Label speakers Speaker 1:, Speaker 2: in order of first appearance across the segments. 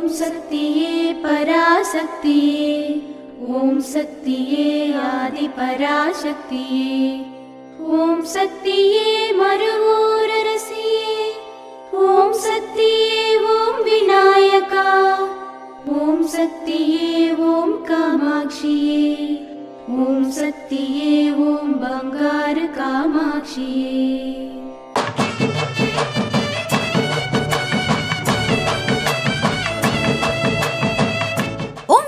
Speaker 1: ॐ शक्तिये पराशक्तिये ॐ शक्तिये आदिपराशक्तिये ॐ शक्तिये मरुमोरसि ॐ शक्तिये ॐ विनायका ॐ शक्तिये ॐ कामाक्षिये ॐ शक्तिये ॐ बङ्गारकामाक्षिये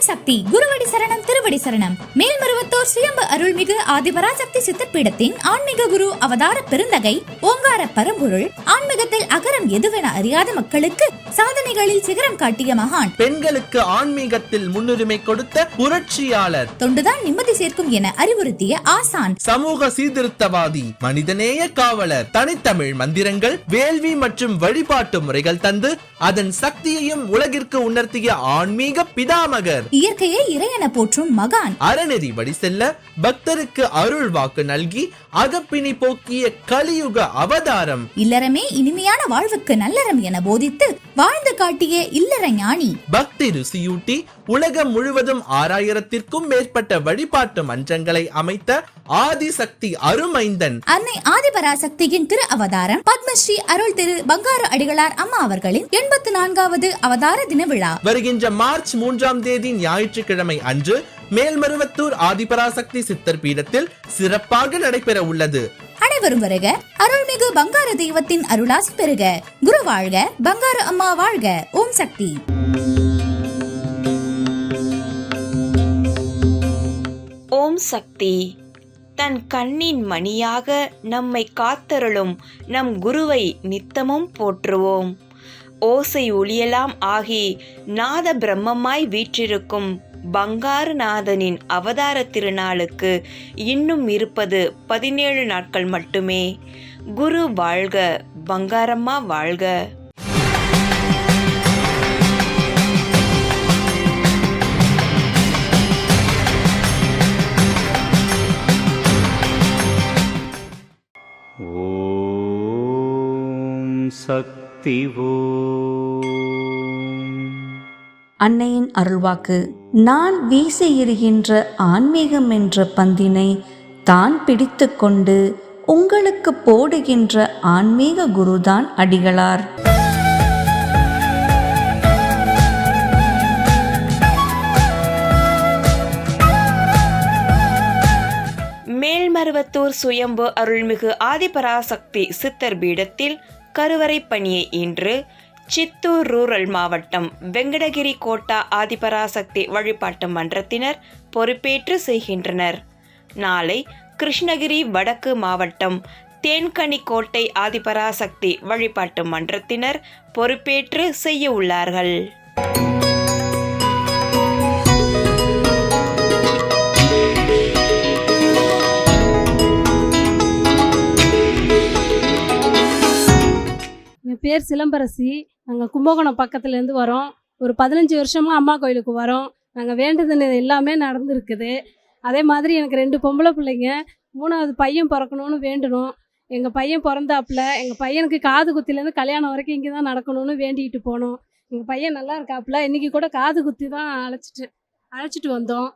Speaker 2: ஓம் சக்தி குருவடி சரணம் திருவடி சரணம். மேல்மருவத்தோர் சுயம்பு அருள்மிகு ஆதிபராசக்தி சித்தப்பீடத்தின் ஆன்மீக குரு அவதார பெருந்தகை ஓங்கார பரம்பொருள் ஆன்மீகத்தில் அகரம் எதுவென அறியாத மக்களுக்கு சாதனைகளில் சிகரம் காட்டிய மகான்.
Speaker 3: பெண்களுக்கு ஆன்மீகத்தில் முன்னுரிமை கொடுத்த புரட்சியாளர்.
Speaker 2: தொண்டுதான் நிம்மதி சேர்க்கும் என அறிவுறுத்திய ஆசான்.
Speaker 3: சமூக சீர்திருத்தவாதி மனிதநேய காவலர் தனித்தமிழ் மந்திரங்கள் வேள்வி மற்றும் வழிபாட்டு முறைகள் தந்து அதன் சக்தியையும் உலகிற்கு உணர்த்திய ஆன்மீக பிதாமகர்.
Speaker 2: இயற்கையை இறையென போற்றும் மகான்.
Speaker 3: அறநெறி வழி செல்ல பக்தருக்கு அருள் வாக்கு நல்கி அகப்பிணி போக்கிய கலியுக அவதாரம்.
Speaker 2: இல்லறமே இனிமையான வாழ்வுக்கு நல்லறம் என போதித்து வாழ்ந்து காட்டிய இல்லற ஞானி.
Speaker 3: பக்தி ருசியூட்டி உலகம் முழுவதும் ஆறாயிரத்திற்கும் மேற்பட்ட வழிபாட்டு மன்றங்களை அமைத்த ஆதிசக்தி அருமைந்தன்.
Speaker 2: அன்னை ஆதிபராசக்தியின் திரு அவதாரம் பத்மஸ்ரீ அருள் திரு பங்காரு அடிகளார் அம்மா அவர்களின் எண்பத்தி நான்காவது அவதார தின விழா.
Speaker 3: வருகின்ற மார்ச் மூன்றாம் தேதி ஞாயிற்றுக்கிழமை அன்று மேல்மருவத்தூர் ஆதிபராசக்தி சித்தர் பீடத்தில் சிறப்பாக நடைபெற உள்ளது
Speaker 2: அனைவரும் வருக. அருள்மிகு பங்கார தெய்வத்தின் அருளாசி பெறுக. குரு வாழ்க. பங்கார அம்மா வாழ்க. ஓம் சக்தி.
Speaker 4: ஓம் சக்தி. தன் கண்ணின் மணியாக நம்மை காத்தருளும் நம் குருவை நித்தமும் போற்றுவோம். ஓசை ஒளியலாம் ஆகி நாத பிரம்மமாய் வீற்றிருக்கும் பங்காருநாதனின் அவதார திருநாளுக்கு இன்னும் இருப்பது பதினேழு நாட்கள் மட்டுமே. குரு வாழ்க பங்காரம்மா வாழ்க.
Speaker 5: ஓம் சக்தி ஓ
Speaker 6: அன்னையின் அருள்வாக்கு. நான் வீசி எறிகின்ற ஆன்மீகம் என்ற பந்தினை தான் பிடித்துக்கொண்டு உங்களுக்கு போடுகின்ற ஆன்மீக குருதான் அடிகளார்.
Speaker 4: மேல்மருவத்தூர் சுயம்பு அருள்மிகு ஆதிபராசக்தி சித்தர் பீடத்தில் கருவறை பணியை இன்று சித்தூர் ரூரல் மாவட்டம் வெங்கடகிரி கோட்டா ஆதிபராசக்தி வழிபாட்டு மன்றத்தினர் பொறுப்பேற்று செய்கின்றனர். நாளை கிருஷ்ணகிரி வடக்கு மாவட்டம் தேன்கனி கோட்டை ஆதிபராசக்தி வழிபாட்டு மன்றத்தினர் பொறுப்பேற்று செய்ய உள்ளார்கள்.
Speaker 7: பேர் சிலம்பரசி. நாங்கள் கும்பகோணம் பக்கத்துலேருந்து வரோம். ஒரு பதினஞ்சு வருஷமாக அம்மா கோயிலுக்கு வரோம். நாங்கள் வேண்டுதல் எல்லாமே நடந்துருக்குது. அதே மாதிரி எனக்கு ரெண்டு பொம்பளை பிள்ளைங்க. மூணாவது பையன் பிறக்கணும்னு வேண்டணும். எங்கள் பையன் பிறந்தாப்புல எங்கள் பையனுக்கு காது குத்திலேருந்து கல்யாணம் வரைக்கும் இங்கே தான் நடக்கணும்னு வேண்டிக்கிட்டு போனோம். எங்கள் பையன் நல்லா இருக்காப்புல. இன்றைக்கி கூட காது குத்தி தான் அழைச்சிட்டு அழைச்சிட்டு வந்தோம்.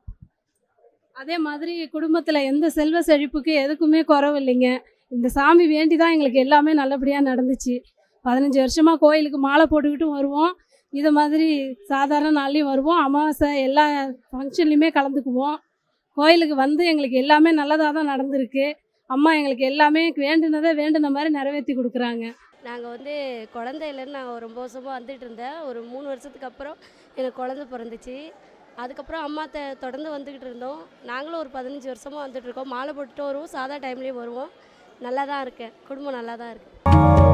Speaker 7: அதே மாதிரி குடும்பத்தில் எந்த செல்வ செழிப்புக்கு எதுக்குமே குறவு இல்லைங்க. இந்த சாமி வேண்டி தான் எங்களுக்கு எல்லாமே நல்லபடியாக நடந்துச்சு. பதினஞ்சு வருஷமாக கோயிலுக்கு மாலை போட்டுக்கிட்டும் வருவோம். இது மாதிரி சாதாரண நாள்லேயும் வருவோம். அமாவாசை எல்லா ஃபங்க்ஷன்லேயுமே கலந்துக்குவோம். கோயிலுக்கு வந்து எங்களுக்கு எல்லாமே நல்லதாக தான் நடந்திருக்கு. அம்மா எங்களுக்கு எல்லாமே வேண்டுனதை வேண்டுன மாதிரி நிறைவேற்றி கொடுக்குறாங்க.
Speaker 8: நாங்கள் வந்து குழந்தையிலேருந்து நாங்கள் ரொம்ப வருஷமாக வந்துட்டு இருந்தேன். ஒரு மூணு வருஷத்துக்கு அப்புறம் எனக்கு குழந்த பிறந்துச்சு. அதுக்கப்புறம் அம்மா த தொடர்ந்து வந்துக்கிட்டு இருந்தோம். நாங்களும் ஒரு பதினஞ்சு வருஷமாக வந்துட்டு இருக்கோம். மாலை போட்டுட்டு வருவோம். சாதா டைம்லேயும் வருவோம். நல்லா தான் இருக்கேன். குடும்பம் நல்லா தான்
Speaker 9: இருக்குது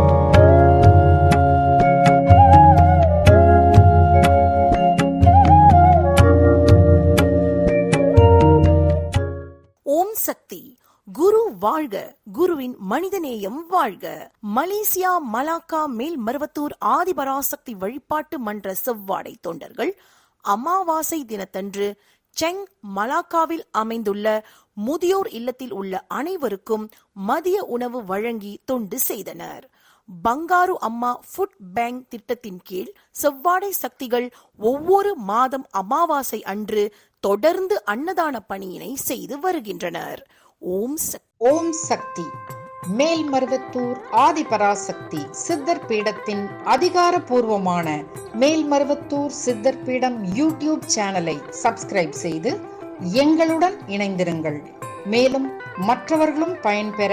Speaker 9: சக்தி குரு வாழ்க குருவின் மனிதநேயம் வாழ்க. மலேசியா மலாக்கா மேல் மருவத்தூர் ஆதிபராசக்தி வழிபாட்டு மன்ற செவ்வாடை தொண்டர்கள் அமாவாசை தினத்தன்று செங் மலாக்காவில் அமைந்துள்ள முதியோர் இல்லத்தில் உள்ள அனைவருக்கும் மதிய உணவு வழங்கி தொண்டு செய்தனர். பங்காரு அம்மா ஃபுட் பேங்க் திட்டத்தின் கீழ் செவ்வாடை சக்திகள் ஒவ்வொரு மாதம் அமாவாசை அன்று தொடர்ந்து அன்னதான பணியினை செய்து வருகின்றனர். ஓம்
Speaker 10: ஓம் சக்தி மேல்மருவத்தூர் ஆதிபராசக்தி சித்தர் பீடத்தின் அதிகாரபூர்வமான மேல்மருவத்தூர் சித்தர் பீடம் யூடியூப் சேனலை சப்ஸ்கிரைப் செய்து எங்களுடன் இணைந்திருங்கள். மேலும் மற்றவர்களும் பயன்பெற